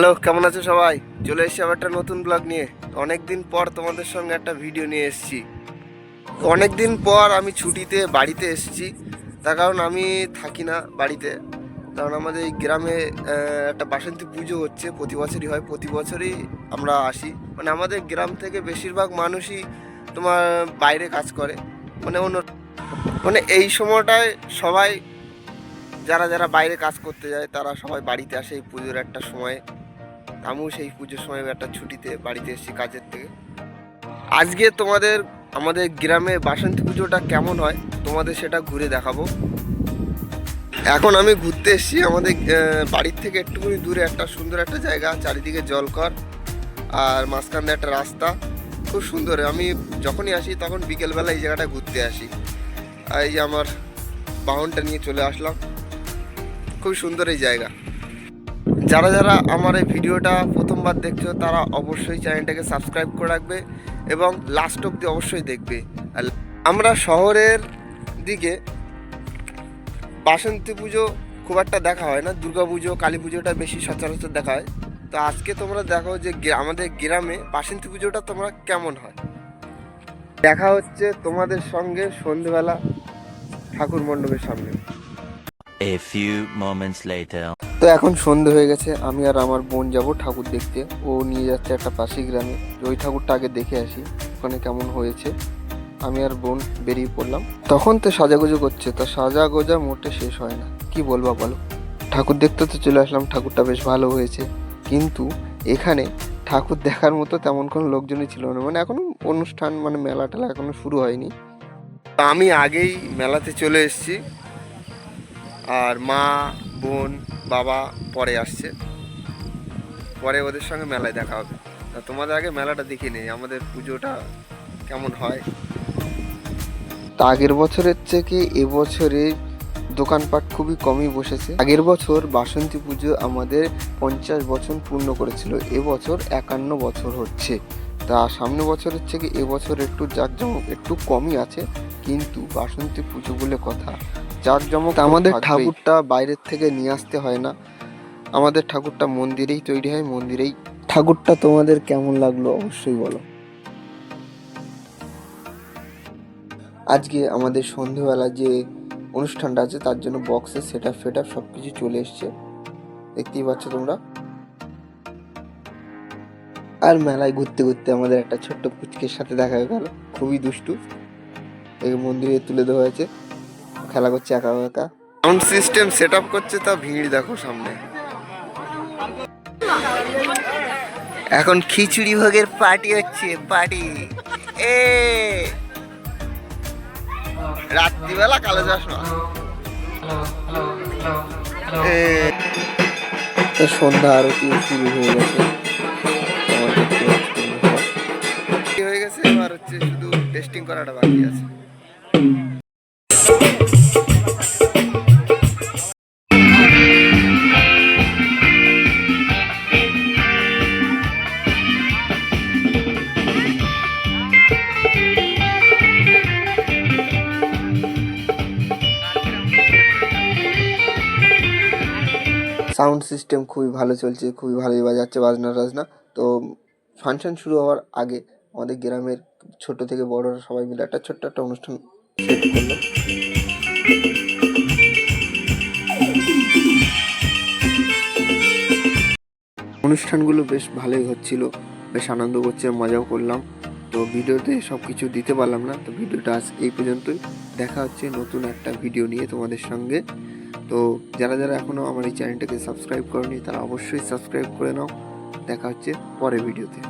Hello, কেমন আছো সবাই? চলে এসেছি আবার একটা নতুন ব্লগ নিয়ে। অনেক দিন পর তোমাদের সঙ্গে একটা ভিডিও নিয়ে এসেছি। অনেক দিন পর আমি ছুটিতে বাড়িতে এসেছি। তার কারণ আমি থাকি না বাড়িতে। কারণ আমাদের এই গ্রামে একটা বাসন্তী পুজো হচ্ছে। প্রতি বছরই হয়, প্রতি বছরই আমরা আসি। মানে আমাদের গ্রাম থেকে বেশিরভাগ মানুষই তোমার বাইরে কাজ করে। মানে অন্য মানে এই সময়টায় সবাই, যারা যারা বাইরে কাজ করতে যায়, তারা সবাই বাড়িতে আসে এই পুজোর একটা সময়। আমিও সেই পুজোর সময় একটা ছুটিতে বাড়িতে এসেছি কাজের থেকে। আজকে তোমাদের, আমাদের গ্রামে বাসন্তী পুজোটা কেমন হয় তোমাদের সেটা ঘুরে দেখাবো। এখন আমি ঘুরতে এসেছি আমাদের বাড়ির থেকে একটুখানি দূরে একটা সুন্দর একটা জায়গা, চারিদিকে জলকর আর মাঝখান দিয়ে একটা রাস্তা। খুব সুন্দর, আমি যখনই আসি তখন বিকেলবেলা এই জায়গাটা ঘুরতে আসি। এই যে আমার বাহনটা নিয়ে চলে আসলাম। খুব সুন্দর এই জায়গা। যারা যারা আমার এই ভিডিওটা প্রথমবার দেখছ, তারা অবশ্যই চ্যানেলটাকে সাবস্ক্রাইব করে রাখবে এবং লাস্ট অবধি অবশ্যই দেখবে। আমরা শহরের দিকে বাসন্তী পুজো খুব একটা দেখা হয় না, দুর্গা পুজো, কালী পুজোটা বেশি সচরাচর দেখা হয়। তো আজকে তোমরা দেখো যে আমাদের গ্রামে বাসন্তী পুজোটা তোমরা কেমন হয়? দেখা হচ্ছে তোমাদের সঙ্গে সন্ধেবেলা ঠাকুর মণ্ডপের সামনে। A few moments later. তো এখন সন্ধে হয়ে গেছে আমি আর আমার বোন যাব ঠাকুর দেখতে। ও নিয়ে যাচ্ছে একটা পাশি গ্রামে। ওই ঠাকুরটা আগে দেখে আসি ওখানে কেমন হয়েছে। আমি আর বোন বেরিয়ে পড়লাম। তখন তো সাজাগুজো করছে তো সাজা গোজা মোটে শেষ হয় না। কি বলবা বলো? ঠাকুর দেখতে তো চলে আসলাম ঠাকুরটা বেশ ভালো হয়েছে। কিন্তু এখানে ঠাকুর দেখার মতো তেমন কোনো লোকজনই ছিল না। মানে এখনও অনুষ্ঠান মানে মেলা টেলা এখনও শুরু হয়নি। আমি আগেই মেলাতে চলে এসেছি। আর মা, বোন, বাবা পরে আসছে। পরে ওদের সঙ্গে মেলায় দেখা হবে। তা তোমাদের আগে মেলাটা দেখে নেই, আমাদের পুজোটা কেমন হয়? তা আগের বছরের থেকে এবছরে দোকানপাট খুবই কমই বসেছে। আগের বছর বাসন্তী পুজো আমাদের পঞ্চাশ বছর পূর্ণ করেছিল এবছর একান্ন বছর হচ্ছে। তা সামনে বছরের থেকে এবছর একটু জাঁকজমক একটু কমই আছে। কিন্তু বাসন্তী পুজো বলে কথা জাঁকজমক আমাদের ঠাকুরটা বাইরের থেকে নিয়ে আসতে হয় না। আমাদের ঠাকুরটা মন্দিরেই তৈরি হয় মন্দিরেই। ঠাকুরটা তোমাদের কেমন লাগল অবশ্যই বলো। আজকে আমাদের সন্ধেবেলা যে অনুষ্ঠানটা আছে তার জন্য বক্সে সেট আপ ফেট আপ সব কিছু চলে এসছে। দেখতেই পাচ্ছ তোমরা। আর মেলায় ঘুরতে ঘুরতে আমাদের একটা ছোট্ট পুচকের সাথে দেখা গেল। খুবই দুষ্টু। এই মন্দিরে তুলে দেওয়া হয়েছে। খেলা করছে একা একা। সাউন্ড সিস্টেম সেট আপ করছে, তা ভিড় দেখো সামনে। এখন খিচুড়ি ভোগের পার্টি হচ্ছে পার্টি এ! রাত্রিবেলা কালো চশমা সন্ধ্যা আরতি শুরু হয়ে গেছে। করাটা বাকি আছে। সাউন্ড সিস্টেম খুবই ভালো চলছে, খুবই ভালোই বাজাচ্ছে বাজনা টাজনা। তো ফাংশন শুরু হওয়ার আগে আমাদের গ্রামের ছোট থেকে বড়রা সবাই মিলে একটা ছোট্ট একটা অনুষ্ঠান অনুষ্ঠানগুলো বেশ ভালোই হচ্ছিল, বেশ আনন্দ করছে মজাও করলাম। তো ভিডিওতে সব কিছু দিতে পারলাম না, তো ভিডিওটা আজ এই পর্যন্তই। দেখা হচ্ছে নতুন একটা ভিডিও নিয়ে তোমাদের সঙ্গে। তো যারা যারা এখনও আমার এই চ্যানেলটাকে সাবস্ক্রাইব করনি, তারা অবশ্যই সাবস্ক্রাইব করে নাও। দেখা হচ্ছে পরের ভিডিওতে।